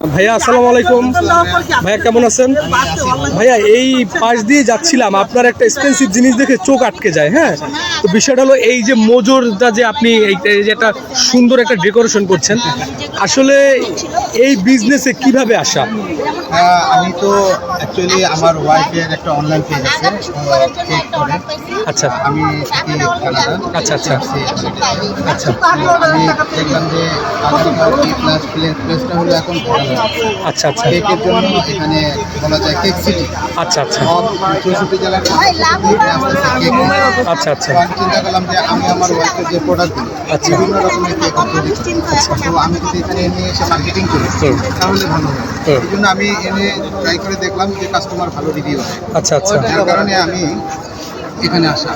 ভাইয়া, আসসালামু আলাইকুম। ভাইয়া, কেমন আছেন? ভাইয়া, এই পাশ দিয়ে যাচ্ছিলাম, আপনার একটা এক্সপেন্সিভ জিনিস দেখে চোখ আটকে যায় হ্যাঁ? তো বিষয়টা হলো এই যে মোজরটা যে আপনি এই যে একটা সুন্দর একটা ডেকোরেশন করছেন, আসলে এই বিজনেসে কীভাবে আসা? আমি তো অ্যাকচুয়ালি আমার ওয়াইফের একটা অনলাইন পেজ আছে আচ্ছা। আমি থাকি কানাডা আচ্ছা, আচ্ছা। আচ্ছা। আমি দেখলাম যে আগামীকাল প্লাস প্লেসটা হলো এখন। আচ্ছা আচ্ছা। কেকের জন্য এখানে বলা যায় কেক সিটি আচ্ছা আচ্ছা। চৌষট্টি জেলার আচ্ছা আচ্ছা। আমি চিন্তা করলাম যে আমি আমার ওয়াইফের যে প্রোডাক্টগুলো আচ্ছা। বিভিন্ন রকমের কেক তৈরি করি তো আমি যদি এখানে নিয়ে এসে মার্কেটিং করি তাহলে ভালো হয় এই জন্য আমি এনে ট্রাই করে দেখলাম যে কাস্টমার ভালো রিভিউ আচ্ছা আচ্ছা। যার কারণে আমি এখানে আসা।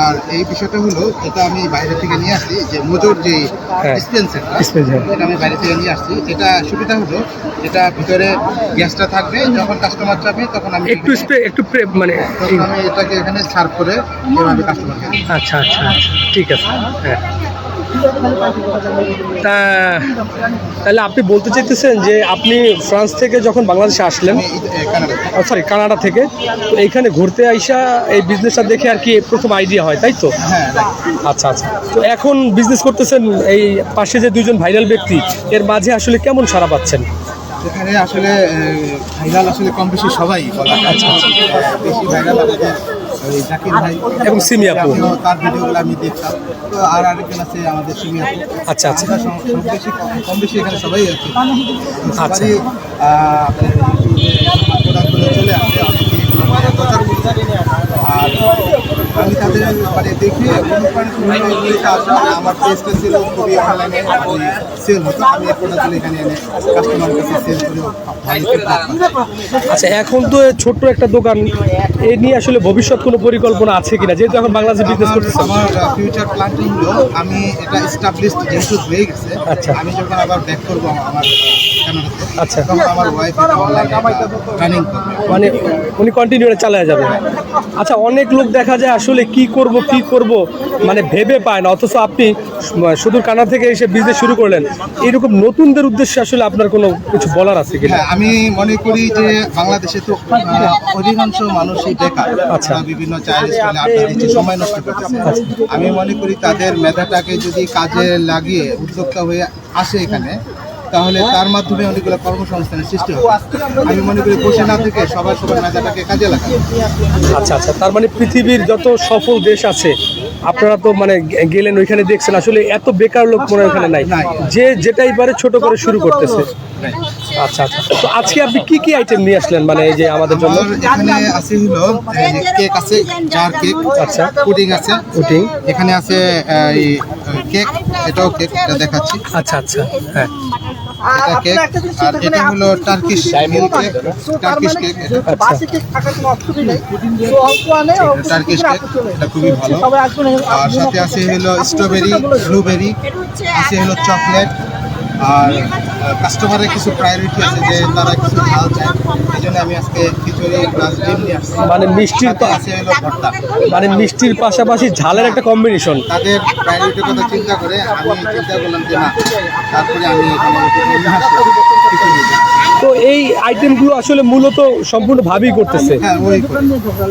আর এই বিষয়টা হলো এটা আমি বাইরে থেকে নিয়ে আসছি যে মজুর যে হ্যাঁ। ডিসপেন্সার এটা আমি বাইরে থেকে নিয়ে আসছি। এটা সুবিধা হলো এটা ভিতরে গ্যাসটা থাকবে যখন কাস্টমার চাবে তখন আমি একটু একটু মানে আমি এটাকে এখানে সার্ভ করে এভাবে কাস্টমারকে আচ্ছা আচ্ছা আচ্ছা। ঠিক আছে। হ্যাঁ। তা তাহলে আপনি বলতে চাইতেছেন যে আপনি ফ্রান্স থেকে যখন বাংলাদেশে আসলেন সরি কানাডা থেকে। তো এইখানে ঘুরতে আইসা এই বিজনেসটা দেখে আর কি প্রথম আইডিয়া হয় তাই তো? হ্যাঁ আচ্ছা আচ্ছা। তো এখন বিজনেস করতেছেন এই পাশে যে দুজন ভাইরাল ব্যক্তি এর মাঝে আসলে কেমন সারা পাচ্ছেন? এখানে আসলে ভাইরাল আসলে কম বেশি সবাই আচ্ছা, আচ্ছা। বেশি ভাইরাল আমাদের ওই জাকির ভাই এবং সিমি আপু। তার ভিডিওগুলো আমি দেখতাম তো আর আরেকজন আছে আমাদের সিমি আপু আচ্ছা, আচ্ছা। সব- সব বেশি কম বেশি এখানে সবাই আছে আচ্ছা। ইউটিউবে চলে আসে অনেকে মানে আর আমি তাদের মানে দেখে অনুপ্রাণিত আসা আমার পেজটা ছিল খুবই অনলাইনে সেল হতো আমি এই প্রোডাক্টগুলো এখানে এনে কাস্টমার কাছে সেল করে ভালো feedback পাই। আচ্ছা এখন তো ছোট্ট একটা দোকান এ নিয়ে আসলে ভবিষ্যৎ কোনো পরিকল্পনা আছে কিনা যেহেতু এখন বাংলাদেশে বিজনেস আমার করতেছেন আমার ফিউচার প্ল্যানটি হলো আমি এটা এস্টাবলিশড যেহেতু হয়ে গেছে আচ্ছা। আমি যখন আবার ব্যাক করব আমার আচ্ছা। মানে উনি কন্টিনিউ চালায় যাবে আচ্ছা অনেক লোক দেখা যায় আসলে কি করব কি করব মানে ভেবে পায় না অথচ আপনি শুধু কানা থেকে এসে বিজনেস শুরু করলেন। এরকম নতুনদের উদ্দেশ্যে আসলে আপনার কোনো কিছু বলার আছে কিনা? হ্যাঁ আমি মনে করি যে বাংলাদেশে তো অধিকাংশ মানুষই বেকার। আচ্ছা। বিভিন্ন চায়ের স্টলে আড্ডা দিচ্ছে সময় নষ্ট করতেছে। আমি মনে করি তাদের মেধাটাকে যদি কাজে লাগিয়ে উদ্যোক্তা হয়ে আসে এখানে তাহলে তার মাধ্যমে অনেকগুলো কর্মসংস্থানের সৃষ্টি হবে। আমি মনে করি বসে না থেকে সবার সবার মেধাটাকে কাজে লাগাবে আচ্ছা আচ্ছা। তার মানে পৃথিবীর যত সফল দেশ আছে আপনারা তো মানে গেলেন ওইখানে দেখছেন আসলে এত বেকার লোক মনে ওখানে নাই। যে যেটাই পারে ছোট করে শুরু করতেছে। আচ্ছা আচ্ছা। তো আজকে আপনি কি কি আইটেম নিয়ে আসলেন মানে এই যে আমাদের জন্য? এখানে আছে হলো কেক আছে জার কেক আচ্ছা। পুডিং আছে। পুডিং। এখানে আছে এই কেক এটাও কেক দেখাচ্ছি। আচ্ছা আচ্ছা। হ্যাঁ। এটা কেক আর এটা হলো Turkish milk cake Turkish cake Turkish cake এটা খুবই ভালো। আর সাথে আছে হলো স্ট্রবেরি ব্লুবেরি আছে হলো চকলেট আর কাস্টমারের কিছু প্রায়োরিটি আছে যে তারা কিছু ঝাল চায়। এই জন্য আমি আজকে খিচুড়ি প্লাস ডিম নিয়ে আসছি। মানে মিষ্টির আছে হলো ভর্তা। মানে মিষ্টির পাশাপাশি ঝালের একটা কম্বিনেশন তাদের প্রায়োরিটির কথা চিন্তা করে আমি চিন্তা করলাম যে না তারপরে আমি এখানে নিয়ে আসলাম খিচুড়ি। তো এই আইটেমগুলো আসলে মূলত সম্পূর্ণ ভাবেই করতেছে। হ্যাঁ।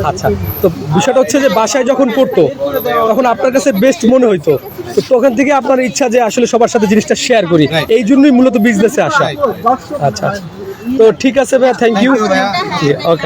আচ্ছা তো বিষয়টা হচ্ছে যে বাসায় যখন করতো তখন আপনার কাছে বেস্ট মনে হইতো। তো তখন থেকে আপনার ইচ্ছা যে আসলে সবার সাথে জিনিসটা শেয়ার করি। এই জন্যই মূলত বিজনেসে আসা। আচ্ছা আচ্ছা। তো ঠিক আছে ভাইয়া থ্যাংক ইউ। ওকে